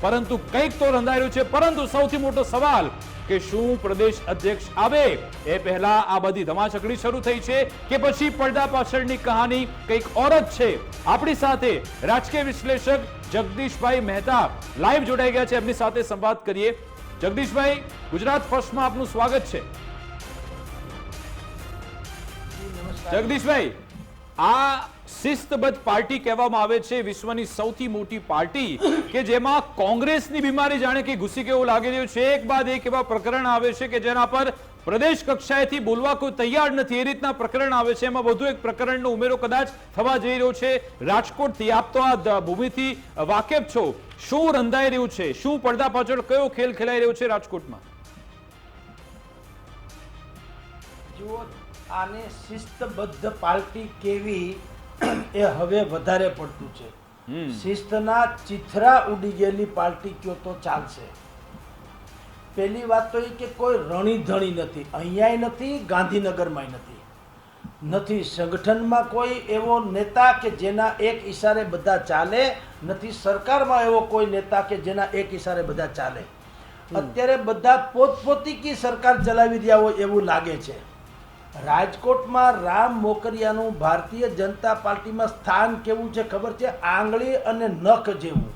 પરંતુ કંઈક તો રંધાયું છે. પરંતુ સૌથી મોટો સવાલ કે શું પ્રદેશ અધ્યક્ષ આવે? એ પહેલા આ બધી ધમાચકડી શરૂ થઈ છે કે પછી પડદા પાછળની કહાની કંઈક ઓર જ છે. આપણી સાથે રાજકીય વિશ્લેષક જગદીશભાઈ મહેતા લાઈવ જોડાઈ ગયા છે. એમની સાથે સંવાદ કરીએ. જગદીશભાઈ ગુજરાત ફર્સ્ટમાં આપનું સ્વાગત છે. જગદીશભાઈ આ શિસ્તબદ્ધ પાર્ટી કહેવામાં આવે છે. વિશ્વની સૌથી મોટી પાર્ટી કે જેમાં કોંગ્રેસની બીમારી જાણે કે ઘૂસી કેવું લાગી રહ્યું છે. એક બાદ એક એવા પ્રકરણ આવે છે કે જેના પર પ્રદેશ કક્ષાએથી બોલવા કોઈ તૈયાર નથી. એ રીતના પ્રકરણ આવે છે. એમાં વધુ એક પ્રકરણનો ઉમેરો કદાચ થવા જઈ રહ્યો છે. રાજકોટથી આપ તો આ ભૂમિથી વાકેફ છો. શું રંધાઈ રહ્યું છે? શું પડદા પાછળ કયો ખેલ ખેલાઈ રહ્યો છે રાજકોટમાં? જુઓ, આને શિસ્તબદ્ધ પાર્ટી કેવી એ હવે વધારે પડતું છે. શિસ્તના ચિથરા ઉડી ગયેલી પાર્ટી કયો તો ચાલશે? પહેલી વાત તો એ કે કોઈ રણીધણી નથી અહીંયાય નથી ગાંધીનગરમાંય નથી. નથી સંગઠનમાં કોઈ એવો નેતા કે જેના એક ઈશારે બધા ચાલે નથી સરકારમાં એવો કોઈ નેતા કે જેના એક ઈશારે બધા ચાલે. અત્યારે બધા પોતપોતિકી સરકાર ચલાવી રહ્યા હોય એવું લાગે છે. રાજકોટમાં રામ મોકરિયાનું ભારતીય જનતા પાર્ટીમાં સ્થાન કેવું છે ખબર છે? આંગળી અને નખ જેવું.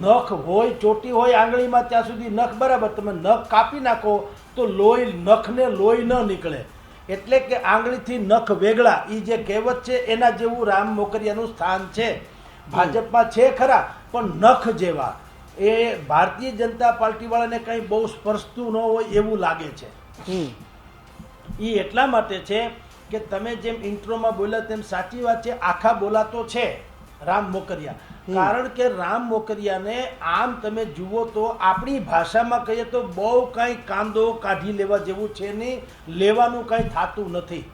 નખ હોય ચોટી હોય આંગળીમાં ત્યાં સુધી નખ બરાબર. તમે નખ કાપી નાખો તો લોહી નખને લોહી ન નીકળે. એટલે કે આંગળીથી નખ વેગળા. એ જે કહેવત છે એના જેવું રામ મોકરિયાનું સ્થાન છે. ભાજપમાં છે ખરા પણ નખ જેવા. એ ભારતીય જનતા પાર્ટીવાળાને કંઈ બહુ સ્પર્શતું ન હોય એવું લાગે છે. એ એટલા માટે છે કે તમે જેમ ઇન્ટ્રોમાં બોલ્યા તેમ સાચી વાત છે આખા બોલાતો છે રામ મોકરિયા. કારણ કે રામ મોકરિયાને આમ તમે જુઓ તો આપણી ભાષામાં કહીએ તો બહુ કાંઈ કાંદો કાઢી લેવા જેવું છે નહીં લેવાનું કંઈ થતું નથી.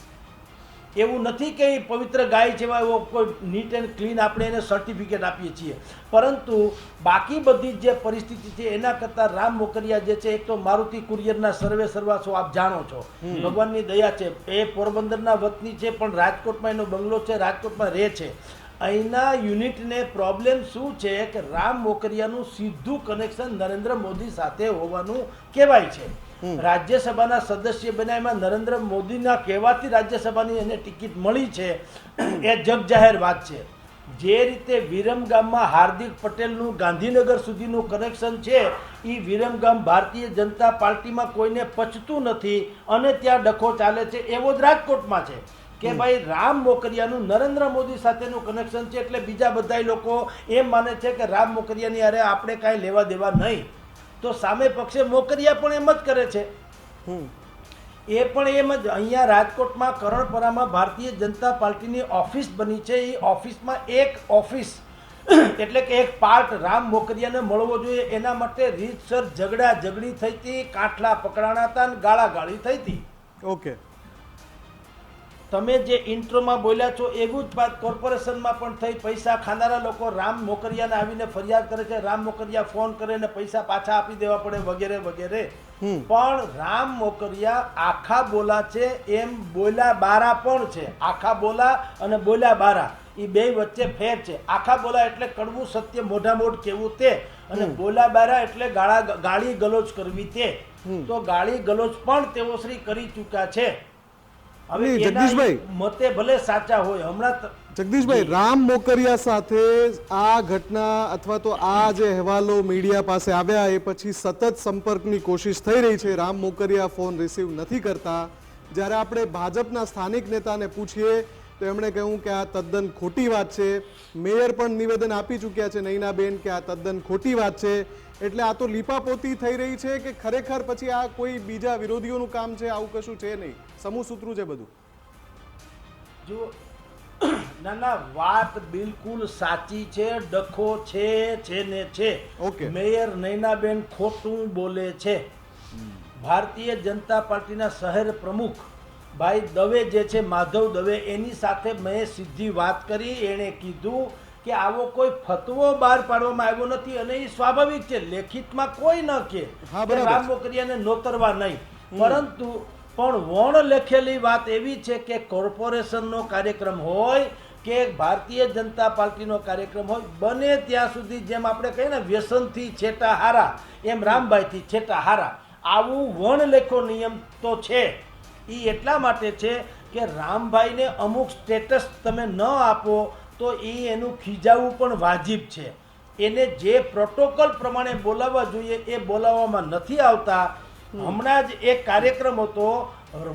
એવું નથી કે એ પવિત્ર ગાય જેવા એવો કોઈ નીટ એન્ડ ક્લીન આપણે એને સર્ટિફિકેટ આપીએ છીએ. પરંતુ બાકી બધી જે પરિસ્થિતિ છે એના કરતાં રામ મોકરિયા જે છે એક તો મારુતિ કુરિયરના સર્વે સર્વાસો આપ જાણો છો. ભગવાનની દયા છે. એ પોરબંદરના વતની છે પણ રાજકોટમાં એનો બંગલો છે રાજકોટમાં રહે છે. અહીંના યુનિટને પ્રોબ્લેમ શું છે કે રામ મોકરિયાનું સીધું કનેક્શન નરેન્દ્ર મોદી સાથે હોવાનું કહેવાય છે. રાજ્યસભાના સદસ્ય બન્યા. એમાં નરેન્દ્ર મોદીના કહેવાથી રાજ્યસભાની એને ટિકિટ મળી છે. એ જગ જાહેર વાત છે. જે રીતે વિરમગામમાં હાર્દિક પટેલનું ગાંધીનગર સુધીનું કનેક્શન છે એ વિરમગામ ભારતીય જનતા પાર્ટીમાં કોઈને પચતું નથી અને ત્યાં ડખો ચાલે છે. એવો જ રાજકોટમાં છે કે ભાઈ રામ મોકરિયાનું નરેન્દ્ર મોદી સાથેનું કનેક્શન છે એટલે બીજા બધા લોકો એમ માને છે કે રામ મોકરિયાની અરે આપણે કાંઈ લેવા દેવા નહીં. તો સામે પક્ષે મોકરિયા પણ એમ જ કરે છે. એ પણ એમ જ અહીંયા રાજકોટમાં કરણપરામાં ભારતીય જનતા પાર્ટીની ઓફિસ બની છે. એ ઓફિસમાં એક ઓફિસ એટલે કે એક પાર્ટ રામ મોકરિયાને મળવો જોઈએ. એના માટે રીતસર ઝઘડા ઝઘડી થઈ હતી કાઠલા પકડાણા હતા અને ગાળા ગાળી થઈ હતી. ઓકે. તમે જે ઇન્ટ્રોમાં બોલ્યા છો એવું જ વાત કોર્પોરેશનમાં પણ થઈ પૈસા ખાનારા લોકો રામ મોકરિયાને આવીને ફરિયાદ કરે છે રામ મોકરિયા ફોન કરે ને પૈસા પાછા આપી દેવા પડે વગેરે વગેરે. પણ રામ મોકરિયા આખા બોલા છે એમ બોલ્યા બારા પણ છે. આખા બોલા અને બોલ્યા બારા. એ બે વચ્ચે ફેર છે. આખા બોલા એટલે કડવું સત્ય મોઢા મોઢ કેવું તે અને બોલા બારા એટલે ગાળા ગાળી ગલોચ કરવી તે. તો ગાળી ગલોચ પણ તેઓ શ્રી કરી ચૂક્યા છે. હવે જગદીશભાઈ. મતે ભલે સાચા હોય હમણાં જગદીશભાઈ રામ મોકરિયા સાથે આ ઘટના અથવા તો આ જે અહેવાલો મીડિયા પાસે આવ્યા એ પછી સતત સંપર્કની કોશિશ થઈ રહી છે. રામ મોકરિયા ફોન રિસીવ નથી કરતા. જ્યારે આપણે ભાજપના સ્થાનિક નેતાને પૂછીએ તો એમણે કહ્યું કે આ તદ્દન ખોટી વાત છે. મેયર પણ નિવેદન આપી ચૂક્યા છે નૈનાબેન કે આ તદ્દન ખોટી વાત છે. એટલે આ તો લીપાપોતી થઈ રહી છે કે ખરેખર પછી આ કોઈ બીજા વિરોધીઓનું કામ છે? આવું કશું છે નહીં. સમૂહ સૂત્રું છે બધું. જો ના ના વાત બિલકુલ સાચી છે ડખો છે છે ને છે. ઓકે. મેયર નૈનાબેન ખોટું બોલે છે. ભારતીય જનતા પાર્ટીના શહેર પ્રમુખ ભાઈ દવે જે છે માધવ દવે એની સાથે મેં સીધી વાત કરી એણે કીધું કે આવો કોઈ ફતવો બહાર પાડવામાં આવ્યો નથી અને એ સ્વાભાવિક છે લેખિતમાં કોઈ ન કે રામ. મોકરિયાને નોતરવા નહીં. પરંતુ પણ વણ લખેલી વાત એવી છે કે કોર્પોરેશનનો કાર્યક્રમ હોય કે ભારતીય જનતા પાર્ટીનો કાર્યક્રમ હોય બને ત્યાં સુધી જેમ આપણે કહીએ ને વ્યસનથી છેટા હારા એમ રામભાઈથી છેટા હારા આવું વણલેખો નિયમ તો છે. એ એટલા માટે છે કે રામભાઈને અમુક સ્ટેટસ તમે ન આપો તો એ એનું ખીજાવવું પણ વાજિબ છે. એને જે પ્રોટોકોલ પ્રમાણે બોલાવવા જોઈએ એ બોલાવવામાં નથી આવતા. હમણાં જ એક કાર્યક્રમ હતો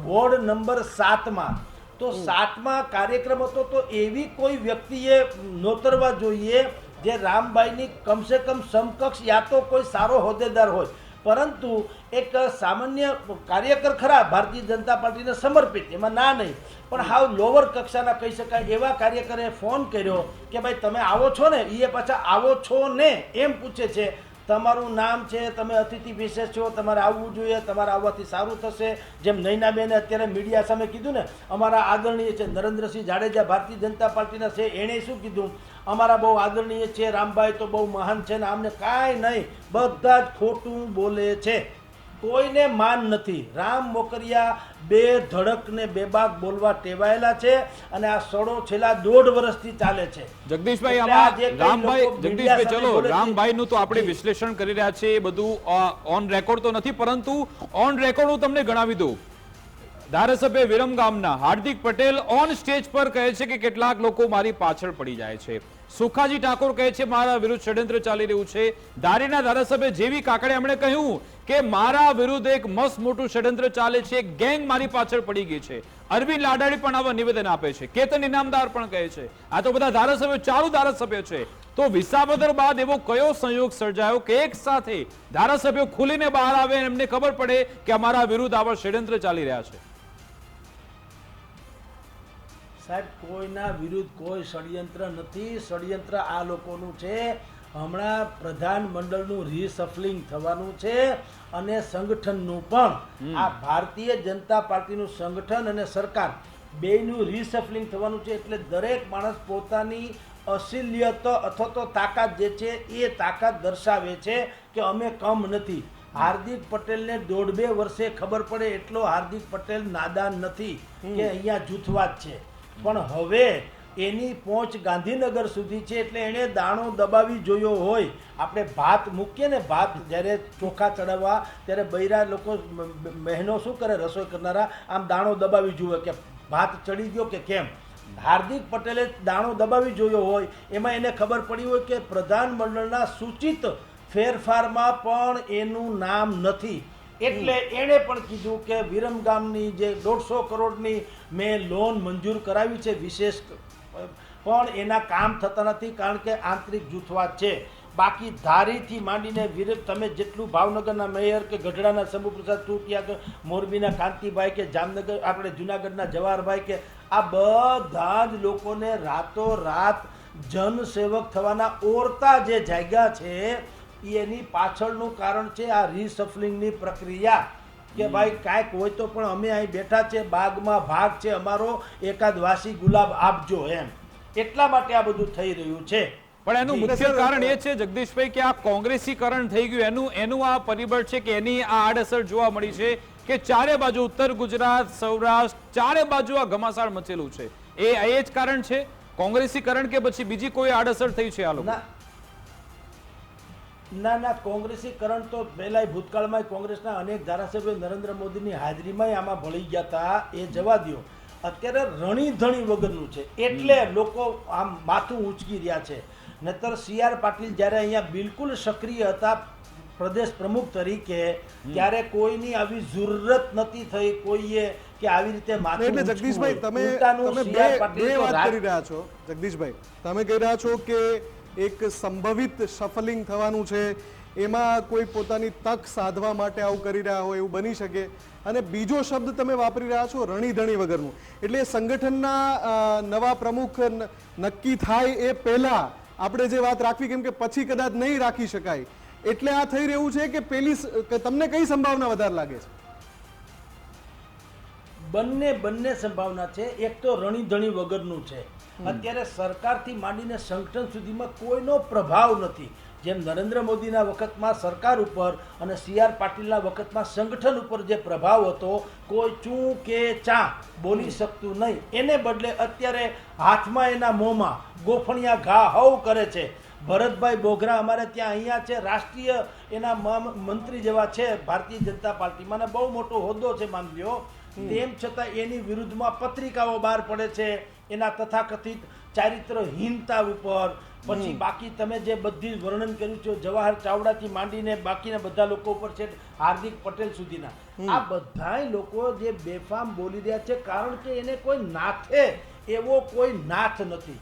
વોર્ડ નંબર સાતમાં. તો સાતમાં કાર્યક્રમ હતો તો એવી કોઈ વ્યક્તિએ નોતરવા જોઈએ જે રામભાઈની કમસે કમ સમકક્ષ યા તો કોઈ સારો હોદ્દેદાર હોય. પરંતુ એક સામાન્ય કાર્યકર ખરા, ભારતીય જનતા પાર્ટીને સમર્પિત, એમાં ના નહીં. પણ હાવ લોવર કક્ષાના કહી શકાય એવા કાર્યકરે ફોન કર્યો કે ભાઈ તમે આવો છો ને એ પાછા આવો છો ને, એમ પૂછે છે, તમારું નામ છે, તમે અતિથિ વિશેષ છો, તમારે આવવું જોઈએ, તમારે આવવાથી સારું થશે. જેમ નૈનાબેને અત્યારે મીડિયા સામે કીધું ને, અમારા આદરણીય છે નરેન્દ્રસિંહ જાડેજા, ભારતીય જનતા પાર્ટીના છે. એણે શું કીધું? અમારા બહુ આદરણીય છે રામભાઈ તો બહુ મહાન છે ને આમને કાંઈ નહીં બધા જ ખોટું બોલે છે. કોઈને માન નથી. રામ મોકરિયા બે ધડક ને બેબાક બોલવા ટેવાયેલા છે અને આ સડો છેલ્લા દોઢ વર્ષથી ચાલે છે. જગદીશભાઈ આમાં રામભાઈ જગદીશભાઈ ચલો છે, રામભાઈનું તો આપણે વિશ્લેષણ કરી રહ્યા છીએ એ બધું ઓન રેકોર્ડ તો નથી પરંતુ ઓન રેકોર્ડ હું તમને ગણાવી દઉં. ધારાસભ્ય વિરમ ગામના હાર્દિક પટેલ ઓન સ્ટેજ પર કહે છે કે કેટલાક લોકો મારી પાછળ પડી જાય છે. સુખાજી ઠાકોર કહે છે, મારા વિરુદ્ધ ષડયંત્ર ચાલી રહ્યું છે. ધારીના ધારાસભ્ય જેવી કાકડે એમણે કહ્યું કે, મારા વિરુદ્ધ એક મસ્ત મોટું ષડયંત્ર ચાલે છે ગેંગ મારી પાછળ પડી ગઈ છે. અરવિંદ લાડાણી પણ આવા નિવેદન આપે છે. કેતન ઇનામદાર પણ કહે છે. આ તો બધા ધારાસભ્યો ચાલુ ધારાસભ્ય છે. તો વિસાવદર બાદ એવો કયો સંયોગ સર્જાયો કે, એક સાથે ધારાસભ્યો ખુલીને બહાર આવે એમને ખબર પડે કે અમારા વિરુદ્ધ આવા ષડયંત્ર ચાલી રહ્યા છે? સાહેબ કોઈના વિરુદ્ધ કોઈ ષડયંત્ર નથી. ષડયંત્ર આ લોકોનું છે. હમણાં પ્રધાનમંડળનું રિસફલિંગ થવાનું છે અને સંગઠનનું પણ. આ ભારતીય જનતા પાર્ટીનું સંગઠન અને સરકાર બેયનું રિસફલિંગ થવાનું છે એટલે દરેક માણસ પોતાની અસિલ્યત અથવા તો તાકાત જે છે એ તાકાત દર્શાવે છે કે અમે કમ નથી. હાર્દિક પટેલને દોઢ બે વર્ષે ખબર પડે એટલો હાર્દિક પટેલ નાદાન નથી કે અહીંયા જૂથવાદ છે. પણ હવે એની પહોંચ ગાંધીનગર સુધી છે એટલે એણે દાણો દબાવી જોયો હોય. આપણે ભાત મૂકીએ ને ભાત જ્યારે ચોખા ચડાવવા, ત્યારે બૈરા લોકો મ- મ- શું કરે રસોઈ કરનારા, આમ દાણો દબાવી જુએ કે ભાત ચડી ગયો કે કેમ? હાર્દિક પટેલે દાણો દબાવી જોયો હોય, એમાં એને ખબર પડી હોય કે પ્રધાનમંડળના સૂચિત ફેરફારમાં પણ એનું નામ નથી. એટલે એણે પણ કીધું કે વિરમ ગામની જે દોઢસો કરોડની મેં લોન મંજૂર કરાવી છે વિશેષ, પણ એના કામ થતા નથી કારણ કે આંતરિક જૂથવાદ છે. બાકી ધારીથી માંડીને વિર, તમે જેટલું ભાવનગરના મેયર કે ગઢડાના શંભુપ્રસાદ ટૂટિયા કે મોરબીના કાંતિભાઈ કે જામનગર, આપણે જુનાગઢના જવાહરભાઈ કે આ બધા જ લોકોને રાતો રાત જનસેવક થવાના ઓરતા જે જાગ્યા છે ઈ એની પાછળનું કારણ છે આ રિસફલિંગની પ્રક્રિયા. કે ભાઈ કાંઈક હોય તો પણ અમે અહીં બેઠા છે બાગમાં ભાગ છે અમારો એકાદ વાસી ગુલાબ આપજો એમ. એટલા માટે આ બધું થઈ રહ્યું છે. પણ એનું મુખ્ય કારણ એ છે જગદીશભાઈ કે આ કોંગ્રેસીકરણ થઈ ગયું. એનું એનું આ પરિબળ છે કે એની આ આડઅસર જોવા મળી છે કે ચારે બાજુ ઉત્તર ગુજરાત સૌરાષ્ટ્ર ચારે બાજુ આ ઘમાસાળ મચેલું છે. એ એ જ કારણ છે કોંગ્રેસીકરણ કે પછી બીજી કોઈ આડઅસર થઈ છે આ લોકો? ના ના કોંગ્રેસીકરણ તો પહેલાય ભૂતકાળમાં કોંગ્રેસના અનેક ધારાસભ્યો નરેન્દ્ર મોદીની હાજરીમાં આમાં ભળી ગયા હતા એ જવા દો અત્યારે રણીધણી વગરનું છે. એટલે લોકો આમ માથું ઊંચકી રહ્યા છે. નહીતર સી આર પાટીલ જ્યારે અહીંયા બિલકુલ સક્રિય હતા પ્રદેશ પ્રમુખ તરીકે ત્યારે કોઈની આવી જરૂરત નથી થઈ કોઈએ કે આવી રીતે માથું એટલે જગદીશભાઈ તમે તમે બે વાત કરી રહ્યા છો. જગદીશભાઈ તમે કહી રહ્યા છો કે એક સંભવિત શફલિંગ થવાનું છે. એમાં કોઈ પોતાની તક સાધવા માટે આવું કરી રહ્યા હોય એવું બની શકે. અને બીજો શબ્દ તમે વાપરી રહ્યા છો, રણીધણી વગરનું. એટલે સંગઠનના નવા પ્રમુખ નક્કી થાય એ પહેલાં આપણે જે વાત રાખવી, કેમ કે પછી કદાચ નહીં રાખી શકાય. એટલે આ થઈ રહ્યું છે કે પેલી તમને કઈ સંભાવના વધારે લાગે છે? બંને બંને સંભાવના છે. એક તો રણીધણી વગરનું છે. અત્યારે સરકારથી માંડીને સંગઠન સુધીમાં કોઈનો પ્રભાવ નથી. જેમ નરેન્દ્ર મોદીના વખતમાં સરકાર ઉપર અને સી આર પાટીલના વખતમાં સંગઠન ઉપર જે પ્રભાવ હતો કોઈ ચૂં કે ચા બોલી શકતું નહીં. એને બદલે અત્યારે હાથમાં એના મોંમાં ગોફણિયા ઘા હવ કરે છે. ભરતભાઈ બોઘરા અમારે ત્યાં અહીંયા છે રાષ્ટ્રીય એના મંત્રી જેવા છે ભારતીય જનતા પાર્ટીમાં. અને બહુ મોટો હોદ્દો છે માનવીઓ તેમ છતાં એની વિરુદ્ધમાં પત્રિકાઓ બહાર પડે છે. એના તથાકથિત ચારિત્રહીનતા ઉપર. પછી બાકી તમે જે બધી વર્ણન કર્યું છે જવાહર ચાવડાથી માંડીને બાકીના બધા લોકો ઉપર છે હાર્દિક પટેલ સુધીના. આ બધાય લોકો જે બેફામ બોલી રહ્યા છે કારણ કે એને કોઈ નાથે એવો કોઈ નાથ નથી.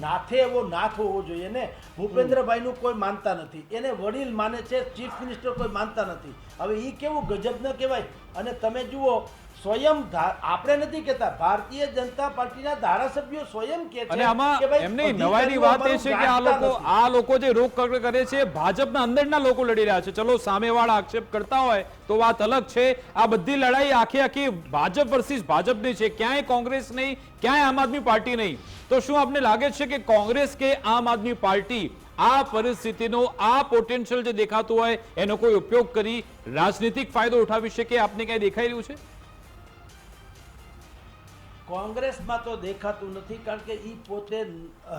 નાથે એવો નાથ હોવો જોઈએ ને. ભૂપેન્દ્રભાઈનું કોઈ માનતા નથી. એને વડીલ માને છે ચીફ મિનિસ્ટર કોઈ માનતા નથી. હવે એ કેવું ગજબ ન કહેવાય? અને તમે જુઓ સ્વયં આપણે નથી કહેતા ભારતીય જનતા પાર્ટીના ધારાસભ્યો સ્વયં કે છે અને આમાં એમની નવાઈની વાત એ છે કે આ લોકો આ લોકો જે રોક કરે છે ભાજપના અંદરના લોકો લડી રહ્યા છે. ચલો સામેવાળા આક્ષેપ કરતા હોય તો વાત અલગ છે. આ બધી લડાઈ આખી આખી ભાજપ વર્સિસ ભાજપની છે. ક્યાંય કોંગ્રેસ નહીં ક્યાંય આમ આદમી પાર્ટી નહીં. તો શું આપને લાગે છે કે કોંગ્રેસ કે આમ આદમી પાર્ટી આ પરિસ્થિતિનો આ પોટેન્શિયલ જે દેખાતું હોય એનો કોઈ ઉપયોગ કરી રાજનીતિક ફાયદો ઉઠાવી શકે? આપને ક્યાંય દેખાઈ રહ્યું છે? કોંગ્રેસમાં તો દેખાતું નથી કારણ કે એ પોતે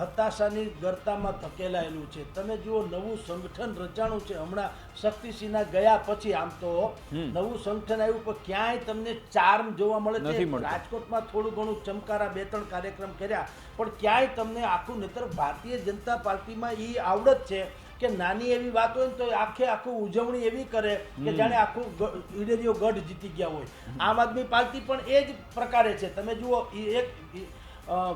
હતાશાની ગરતામાં ધકેલાયેલું છે. તમે જુઓ નવું સંગઠન રચાણું છે. હમણાં શક્તિસિંહના ગયા પછી આમ તો નવું સંગઠન આવ્યું પણ ક્યાંય તમને ચાર્મ જોવા મળે છે. રાજકોટમાં થોડું ઘણું ચમકારા બે ત્રણ કાર્યક્રમ કર્યા પણ ક્યાંય તમને આખું નહીતર ભારતીય જનતા પાર્ટીમાં એ આવડત છે. કે નાની એવી વાત હોય ને તો આખે આખું ઉજવણી એવી કરે કે જાણે આખું ઈડેરીઓ ગઢ જીતી ગયા હોય. આમ આદમી પાર્ટી પણ એ જ પ્રકારે છે. તમે જુઓ એક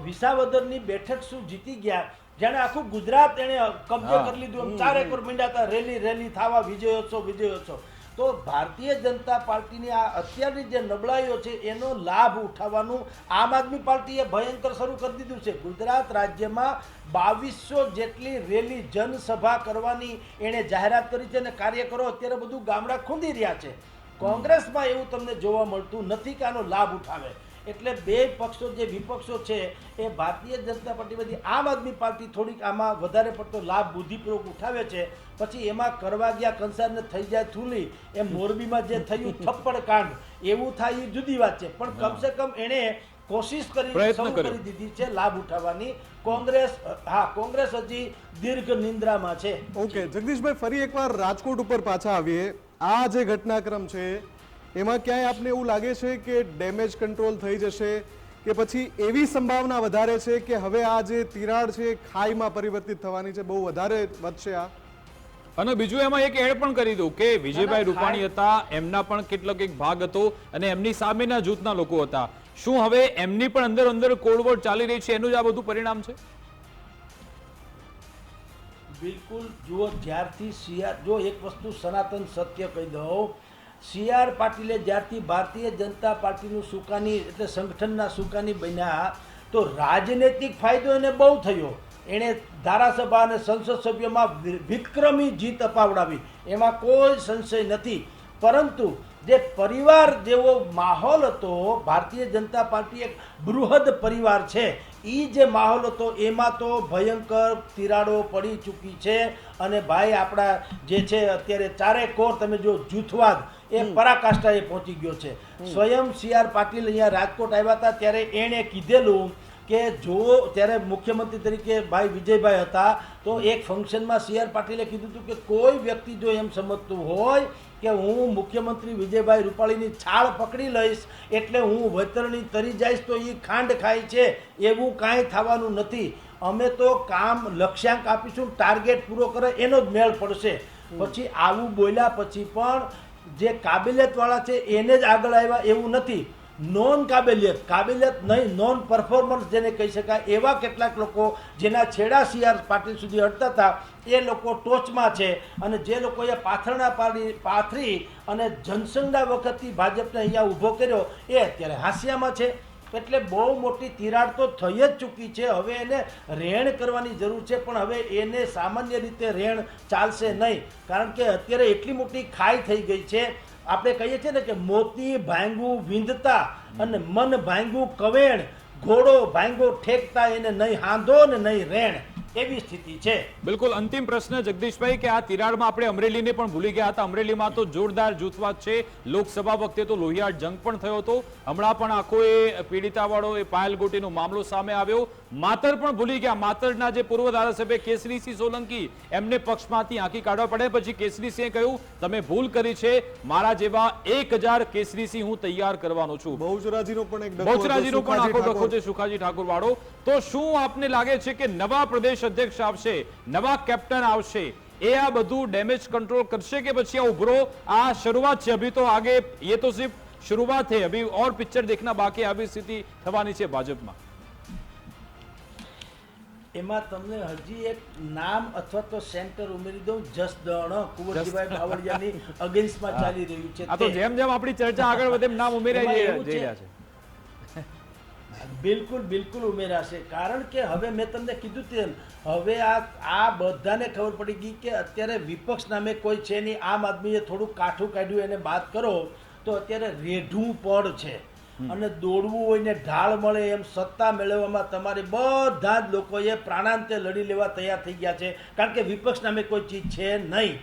વિસાવદરની બેઠક શું જીતી ગયા? જેને આખું ગુજરાત એને કબજે કરી લીધું. ચાર એકર કોર મીંડાતા રેલી રેલી થવા વિજયોત્સવ વિજયોત્સવ. તો ભારતીય જનતા પાર્ટીની આ અત્યારની જે નબળાઈઓ છે, એનો લાભ ઉઠાવવાનું આમ આદમી પાર્ટીએ ભયંકર શરૂ કરી દીધું છે. ગુજરાત રાજ્યમાં બાવીસો જેટલી રેલી જનસભા કરવાની એણે જાહેરાત કરી છે અને કાર્યકરો અત્યારે બધું ગામડા ખૂંદી રહ્યા છે. કોંગ્રેસમાં એવું તમને જોવા મળતું નથી કે આનો લાભ ઉઠાવે. એટલે બે પક્ષો જે વિપક્ષો છે એ ભારતીય જનતા પાર્ટીમાંથી આમ આદમી પાર્ટી થોડીક આમાં વધારે પડતો લાભ બુદ્ધિપૂર્વક ઉઠાવે છે. પછી એમાં કરવા ગયા કંસારને થઈ જાય થૂલી એ મોરબીમાં જે થયું થપ્પડ કાંડ એવું થાય એ જુદી વાત છે. પણ કમસે કમ એણે કોશિશ કરી પ્રયત્ન શરૂ કરી દીધી છે લાભ ઉઠાવવાની. કોંગ્રેસ હા કોંગ્રેસ હજી દીર્ઘ નિંદ્રામાં છે. ઓકે જગદીશભાઈ ફરી એકવાર રાજકોટ ઉપર પાછા આવીએ. આ જે ઘટનાક્રમ છે એમાં ક્યાંય આપને એવું લાગે છે કે ડેમેજ કંટ્રોલ થઈ જશે કે પછી એવી સંભાવના વધારે છે કે હવે આ જે તિરાડ છે ખાઈમાં પરિવર્તિત થવાની છે બહુ વધારે વધશે આ? અને બીજું એમાં એક એડ પણ કરી દઉં કે વિજયભાઈ રૂપાણી હતા એમના પણ કેટલોક એક ભાગ હતો અને એમની સામેના જૂથના લોકો હતા. શું હવે એમની પણ અંદર અંદર કોળવડ ચાલી રહી છે એનું જ આ બધું પરિણામ છે? બિલકુલ જુઓ જ્યારથી શિયા જો એક વસ્તુ સનાતન સત્ય કહી દઉં સી આર પાટીલે જ્યારથી ભારતીય જનતા પાર્ટીનું સુકાની, એટલે સંગઠનના સુકાની બન્યા, તો રાજનૈતિક ફાયદો એને બહુ થયો. એણે ધારાસભા અને સંસદ સભ્યોમાં વિક્રમી જીત અપાવડાવી. એમાં કોઈ સંશય નથી. પરંતુ જે પરિવાર જેવો માહોલ હતો, ભારતીય જનતા પાર્ટી એક બૃહદ પરિવાર છે. એ જે માહોલ હતો, એમાં તો ભયંકર તિરાડો પડી ચૂકી છે. અને ભાઈ આપણા જે છે, અત્યારે ચારે કોર તમે જો જૂથવાદ એ પરાકાષ્ઠાએ પહોંચી ગયો છે. સ્વયં સી આર પાટીલ અહીંયા રાજકોટ આવ્યા હતા ત્યારે એણે કીધેલું કે જો ત્યારે મુખ્યમંત્રી તરીકે ભાઈ વિજયભાઈ હતા તો એક ફંક્શનમાં સી આર પાટીલે કીધું હતું કે કોઈ વ્યક્તિ જો એમ સમજતું હોય કે હું મુખ્યમંત્રી વિજયભાઈ રૂપાણીની છાળ પકડી લઈશ એટલે હું વતરણી તરી જઈશ તો એ ખાંડ ખાય છે એવું કાંઈ થવાનું નથી. અમે તો કામ લક્ષ્યાંક આપીશું ટાર્ગેટ પૂરો કરે એનો જ મેળ પડશે. પછી આવું બોલ્યા પછી પણ જે કાબિલિયતવાળા છે, એને જ આગળ આવ્યા એવું નથી. નોન કાબેલિયત. કાબેલિયત નહીં નોન પરફોર્મન્સ જેને કહી શકાય, એવા કેટલાક લોકો જેના છેડા સીઆર પાટીલ સુધી હટતા હતા, એ લોકો ટોચમાં છે અને જે લોકોએ પાથરણા પાડી, પાથરી અને જનસંઘના વખતથી ભાજપને અહીંયા ઊભો કર્યો, એ અત્યારે હાંસિયામાં છે. એટલે બહુ મોટી તિરાડ તો થઈ જ ચૂકી છે. હવે એને રેણ કરવાની જરૂર છે, પણ હવે એને સામાન્ય રીતે રેણ ચાલશે નહીં. કારણ કે અત્યારે એટલી મોટી ખાઈ થઈ ગઈ છે. આપણે કહીએ છીએ ને કે મોતી ભાંગું વિંધતા અને મન ભાંગું કવેણ, ઘોડો ભાંગો ઠેકતા, એને નહીં હાંધો ને નહીં રેણ. એવી સ્થિતિ છે? બિલકુલ અંતિમ પ્રશ્ન જગદીશભાઈ કે આ તિરાડમાં આપણે અમરેલીને પણ ભૂલી ગયા હતા. અમરેલીમાં તો જોરદાર જૂથવાદ છે. લોકસભા વખતે તો લોહિયાળ જંગ પણ થયો હતો. હમણાં પણ આખો એ પીડિતાવાળો એ પાયલ ગોટીનો મામલો સામે આવ્યો. માતર પણ ભૂલી ગયા. માતરના જે પૂર્વ ધારાસભ્ય કેસરીસિંહ સોલંકી એમને પક્ષમાંથી આંકી કાઢવા પડે પછી કેસરીસિંહે કહ્યું તમે ભૂલ કરી છે. મારા જેવા એક હજાર કેસરીસિંહ હું તૈયાર કરવાનો છું. બહુચરાજીનો પણ એક બહુચરાજીનો પણ આખો ડખો છે સુખાજી ઠાકોર વાળો તો શું આપને લાગે છે કે નવા પ્રદેશ પ્રદેશ અધ્યક્ષ આવશે નવા કેપ્ટન આવશે. એ આ બધું ડેમેજ કંટ્રોલ કરશે કે પછી આ ઉભરો? આ શરૂઆત છે અભી તો આગે. એ તો સિર્ફ શરૂઆત હે અભી ઓર પિક્ચર દેખના બાકી આવી સ્થિતિ થવાની છે ભાજપમાં. એમાં તમને હજી એક નામ અથવા તો સેન્ટર ઉમેરી દઉં. જસ દણ કુંવરજીભાઈ બાવળિયાની અગેન્સ્ટમાં ચાલી રહ્યું છે આ તો જેમ જેમ આપણી ચર્ચા આગળ વધે નામ ઉમેરાઈ રહ્યા છે. બિલકુલ બિલકુલ ઉમેરાશે કારણ કે હવે મેં તમને કીધું તેમ હવે આ આ બધાને ખબર પડી ગઈ કે અત્યારે વિપક્ષ નામે કોઈ છે નહીં. આમ આદમીએ થોડું કાઠું કાઢ્યું એને બાદ કરો તો અત્યારે રેઢું પડ છે. અને દોડવું હોય ને ઢાળ મળે એમ સત્તા મેળવવામાં તમારે બધા જ લોકોએ પ્રાણાંતે લડી લેવા તૈયાર થઈ ગયા છે. કારણ કે વિપક્ષ નામે કોઈ ચીજ છે નહીં.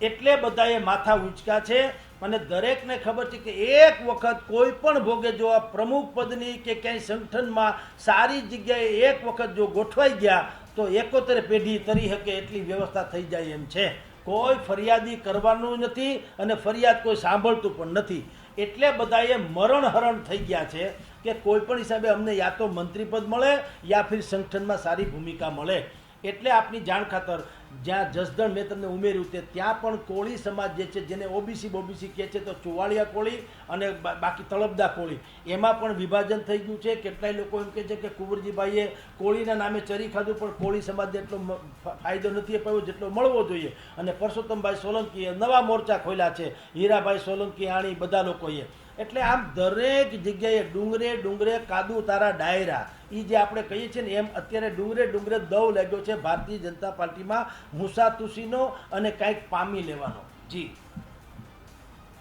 એટલે બધાએ માથા ઉંચકા છે. અને દરેકને ખબર છે કે એક વખત કોઈ પણ ભોગે જો આ પ્રમુખ પદની કે ક્યાંય સંગઠનમાં સારી જગ્યાએ એક વખત જો ગોઠવાઈ ગયા, તો એકોતેર પેઢી તરી શકે એટલી વ્યવસ્થા થઈ જાય એમ છે. કોઈ ફરિયાદી કરવાનું નથી અને ફરિયાદ કોઈ સાંભળતું પણ નથી. એટલે બધાએ મરણહરણ થઈ ગયા છે કે કોઈ પણ હિસાબે અમને યા તો મંત્રીપદ મળે, યા ફિર સંગઠનમાં સારી ભૂમિકા મળે. એટલે આપની જાણ ખાતર જ્યાં જસદણ મેં તમને ઉમેર્યું તે ત્યાં પણ કોળી સમાજ જે છે, જેને ઓબીસી બોબીસી કહે છે તો ચુવાળિયા કોળી અને બાકી તળપદા કોળી. એમાં પણ વિભાજન થઈ ગયું છે. કેટલાય લોકો એમ કહે છે કે કુંવરજીભાઈએ કોળીના નામે ચરી ખાધું, પણ કોળી સમાજને એટલો ફાયદો નથી અપાયો જેટલો મળવો જોઈએ. અને પરસોત્તમભાઈ સોલંકીએ નવા મોરચા ખોલ્યા છે. હીરાભાઈ સોલંકી આણી બધા લોકોએ. એટલે આમ દરેક જગ્યાએ ડુંગરે ડુંગરે કાદુ, તારા, ડાયરા. એ જે આપણે કહીએ છીએ ને, એમ અત્યારે ડુંગરે ડુંગરે દવ લાગ્યો છે ભારતીય જનતા પાર્ટીમાં મુસાતુસીનો અને કાંઈક પામી લેવાનો. જી.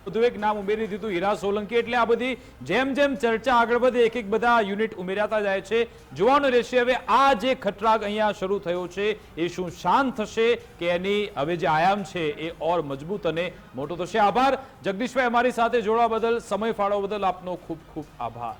વધુ એક નામ ઉમેરી દીધું હીરા સોલંકી, એટલે આ બધી જેમ જેમ ચર્ચા આગળ વધે, એક એક બધા યુનિટ ઉમેરાતા જાય છે. જોવાનું રહેશે હવે આ જે ખટરાગ અહીંયા શરૂ થયો છે, એ શું શાંત થશે કે એની હવે જે આયામ છે એ ઓર મજબૂત અને મોટો થશે? આભાર. જગદીશભાઈ, અમારી સાથે જોડવા બદલ, સમય ફાળવવા બદલ આપનો ખૂબ ખૂબ આભાર.